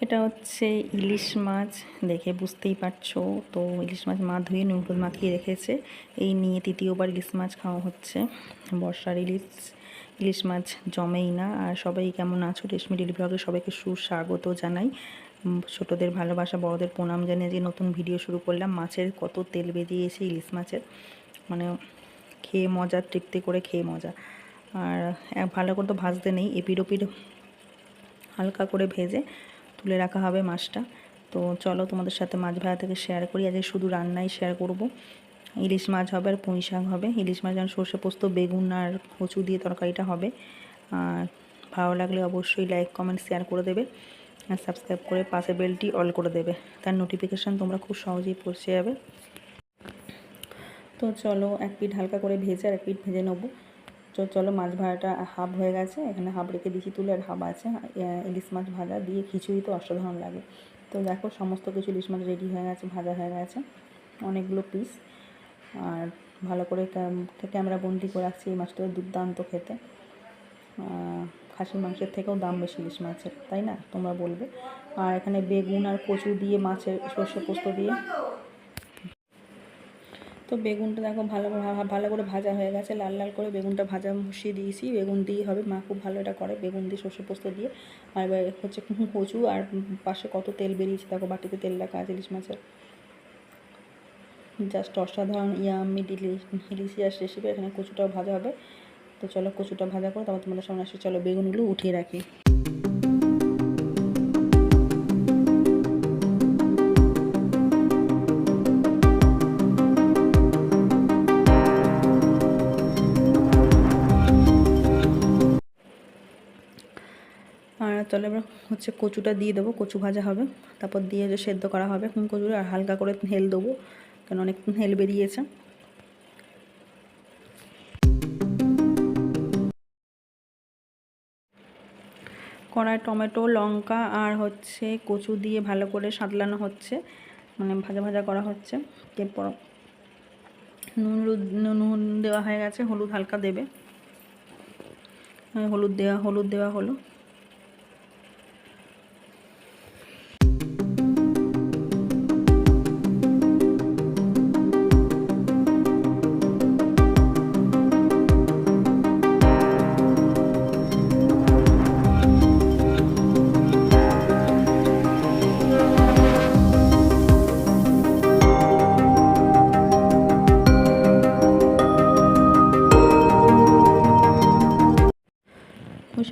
এটা হচ্ছে ইলিশ মাছ, দেখে বুঝতেই পারছ। তো ইলিশ মাছ মা ধুয়ে হলুদ মাখিয়ে রেখেছে। এই নিয়ে তৃতীয়বার ইলিশ মাছ খাওয়া হচ্ছে। বর্ষার ইলিশ ইলিশ মাছ জমেই না। আর সবাই কেমন আছো? রেশমি ডেলি ব্লগে সবাইকে সুস্বাগত জানাই। ছোটদের ভালোবাসা, বড়দের প্রণাম জানিয়ে যে নতুন ভিডিও শুরু করলাম। মাছের কত তেল বেরিয়েছে ইলিশ মাছের। মানে খেয়ে মজা, তৃপ্তি করে খেয়ে মজা। আর ভালো করে তো ভাজতে নেই। এপিড ওপিড হালকা করে ভেজে তুলে রাখা হবে মাছটা। তো চলো তোমাদের সাথে মাছ ভাজা থেকে শেয়ার করি। আজকে শুধু রান্নাই শেয়ার করব। ইলিশ মাছ হবে আর পুঁই শাক হবে। ইলিশ মাছ যেমন সর্ষে পোস্ত, বেগুন আর কচু দিয়ে তরকারিটা হবে। আর ভালো লাগলে অবশ্যই লাইক কমেন্ট শেয়ার করে দেবে। আর সাবস্ক্রাইব করে পাশে বেলটি অল করে দেবে। তার নোটিফিকেশান তোমরা খুব সহজেই পৌঁছে যাবে। তো চলো এক পিঠ হালকা করে ভেজে আর এক পিঠ ভেজে নেব। তো চলো মাছ ভাজাটা হাফ হয়ে গেছে, এখানে হাফ রেখে দিয়েছি তুলে আর হাফ আছে। ইলিশ মাছ ভাজা দিয়ে খিচুড়ি তো অসাধারণ লাগে। তো দেখো সমস্ত কিছু ইলিশ মাছ রেডি হয়ে গেছে, ভাজা হয়ে গেছে, অনেকগুলো পিস আর ভালো করে ক্যাম- ক্যামেরা বন্দি করে রাখছি এই মাছটা দুর্দান্ত খেতে। খাসির মাংসের থেকেও দাম বেশি ইলিশ মাছের, তাই না? তোমরা বলবে। আর এখানে বেগুন আর কচু দিয়ে মাছের সর্ষে পোস্ত দিয়ে তো বেগুনটা দেখো ভালো ভালো করে ভাজা হয়ে গেছে। লাল লাল করে বেগুনটা ভাজা বসিয়ে দিয়েছি। বেগুন দিয়ে হবে মা খুব ভালো এটা করে বেগুন দিয়ে সর্ষে পোস্ত দিয়ে। আর এবার হচ্ছে কচু আর পাশে কত তেল বেরিয়েছে দেখো বাটিতে তেল রাখা আছে ইলিশ মাছের। জাস্ট অসাধারণ ইয়ামি ডিলিশ ডিলিশিয়াস রেসিপি এখানে কচুটাও ভাজা হবে। তো চলো কচুটা ভাজা করে, তারপর তোমাদের সামনে আসে চলো বেগুনগুলো উঠিয়ে রাখি। আর চলো এবার হচ্ছে কচুটা দিয়ে দেবো, কচু ভাজা হবে। তারপর দিয়ে যে সেদ্ধ করা হবে কচুটা, আর হালকা করে হেল দেবো কারণ অনেক হেল বেরিয়েছে। কড়াই টমেটো, লঙ্কা, আর হচ্ছে কচু দিয়ে ভালো করে সাঁতলানো হচ্ছে মানে ভাজা ভাজা করা হচ্ছে। এরপর নুন নুন দেওয়া হয়ে গেছে, হলুদ হালকা দেবে। হলুদ দেওয়া হলুদ দেওয়া হলো।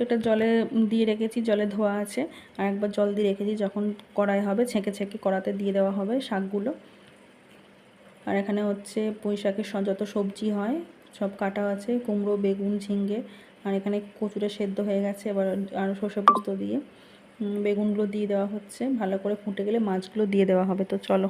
সেটা জলে দিয়ে রেখেছি, জলে ধোয়া আছে। আর একবার জল দিয়ে রেখেছি, যখন কড়াই হবে, ছেঁকে ছেঁকে কড়াতে দিয়ে দেওয়া হবে শাকগুলো। আর এখানে হচ্ছে পুঁই শাকের যত সবজি হয়, সব কাটা আছে, কুমড়ো, বেগুন ঝিঙ্গে আর এখানে কচুটা সেদ্ধ হয়ে গেছে, এবার আর সর্ষে পোস্ত দিয়ে। বেগুনগুলো দিয়ে দেওয়া হচ্ছে, ভালো করে ফুটে গেলে মাছগুলো দিয়ে দেওয়া হবে। তো চলো।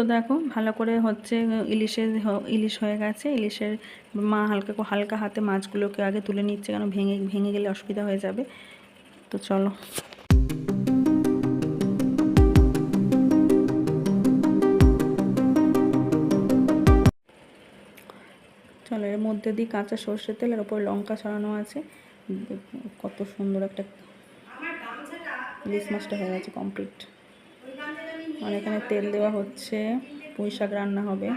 তো দেখো ভালো করে হচ্ছে ইলিশের ইলিশ হয়ে গেছে। ইলিশের মা হালকা হালকা হাতে মাছগুলোকে আগে তুলে নিচ্ছে কেন ভেঙে ভেঙে গেলে অসুবিধা হয়ে যাবে। তো চলো। চলো এর মধ্যে দিয়ে কাঁচা সর্ষের তেল আর ওপর লঙ্কা ছড়ানো আছে। কত সুন্দর একটা ইলিশ মাছটা হয়ে গেছে কমপ্লিট। আর এখানে তেল দেওয়া হচ্ছে। পুঁই শাক রান্না হবে।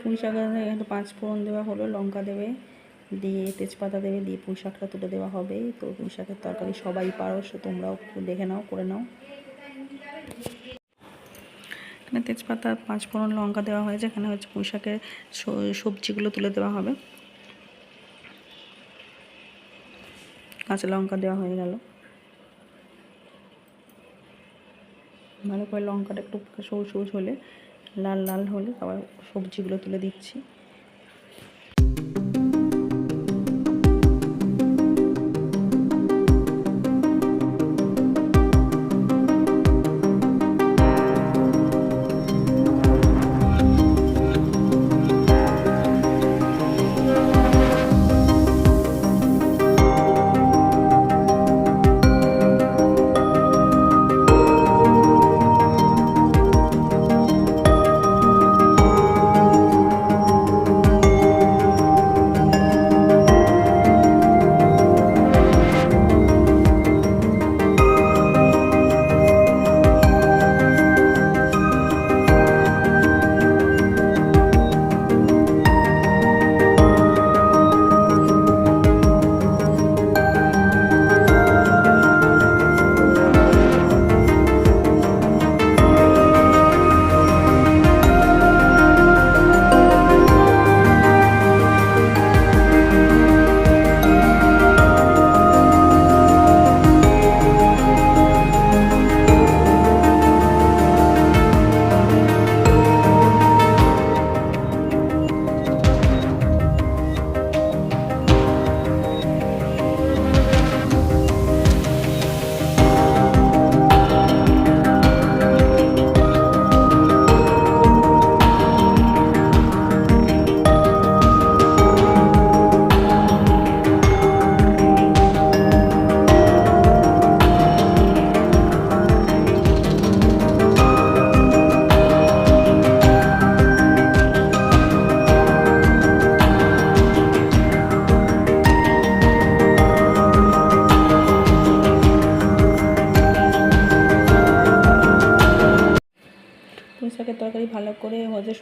পুঁই শাক একটু পাঁচ ফোড়ন দেওয়া হলো, লঙ্কা দেবে, দিয়ে তেজপাতা দেবে, দিয়ে পুঁই শাকটা তুলে দেওয়া হবে। তো পুঁই শাকের তরকারি সবাই পারো, সে তোমরাও দেখে নাও, করে নাও। এখানে তেজপাতা, পাঁচ ফোড়ন লঙ্কা দেওয়া হয়েছে। এখানে হচ্ছে পুঁই শাকের সবজিগুলো তুলে দেওয়া হবে। কাঁচা লঙ্কা দেওয়া হয়ে গেল। ভালো করে লঙ্কাটা একটু সবুজ সবুজ হলে লাল লাল হলে আবার সবজিগুলো তুলে দিচ্ছি।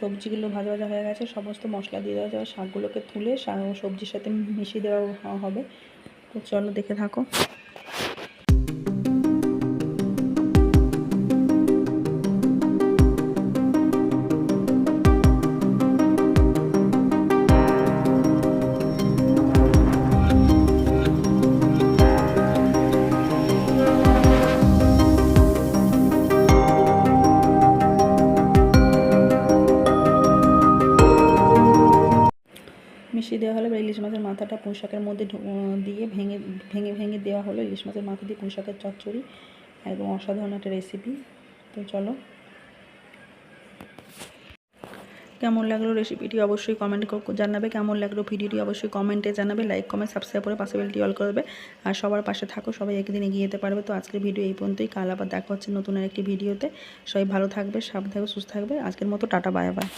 সবজিগুলো ভাজা ভাজা হয়ে গেছে, সমস্ত মশলা দিয়ে দেওয়া যাবে, শাকগুলোকে তুলে সবজির সাথে মিশিয়ে দেওয়া হবে। তো চলো দেখে থাকো। মাথাটা পুঁই শাকের মধ্যে দিয়ে ভেঙে ভেঙে ভেঙে দেওয়া হলো ইলিশ মাছের মাথা দিয়ে পুঁই শাকের চচ্চড়ি একদম অসাধারণ একটা রেসিপি তো চলো। কেমন লাগল রেসিপিটি অবশ্যই কমেন্ট জানাবে। কেমন লাগল ভিডিওটি অবশ্যই কমেন্টে জানাবে। লাইক কমেন্ট সাবস্ক্রাইব করে পাশে বেলটি অল করবে। আর সবার পাশে থাকো, সবাই একদিন এগিয়ে যেতে পারবে। তো আজকের ভিডিও এই পর্যন্তই। কাল আবার দেখা হচ্ছে নতুন আর একটি ভিডিওতে সবাই ভালো থাকবে, সাবধানে সুস্থ থাকবে। আজকের মতো টাটা বাই বাই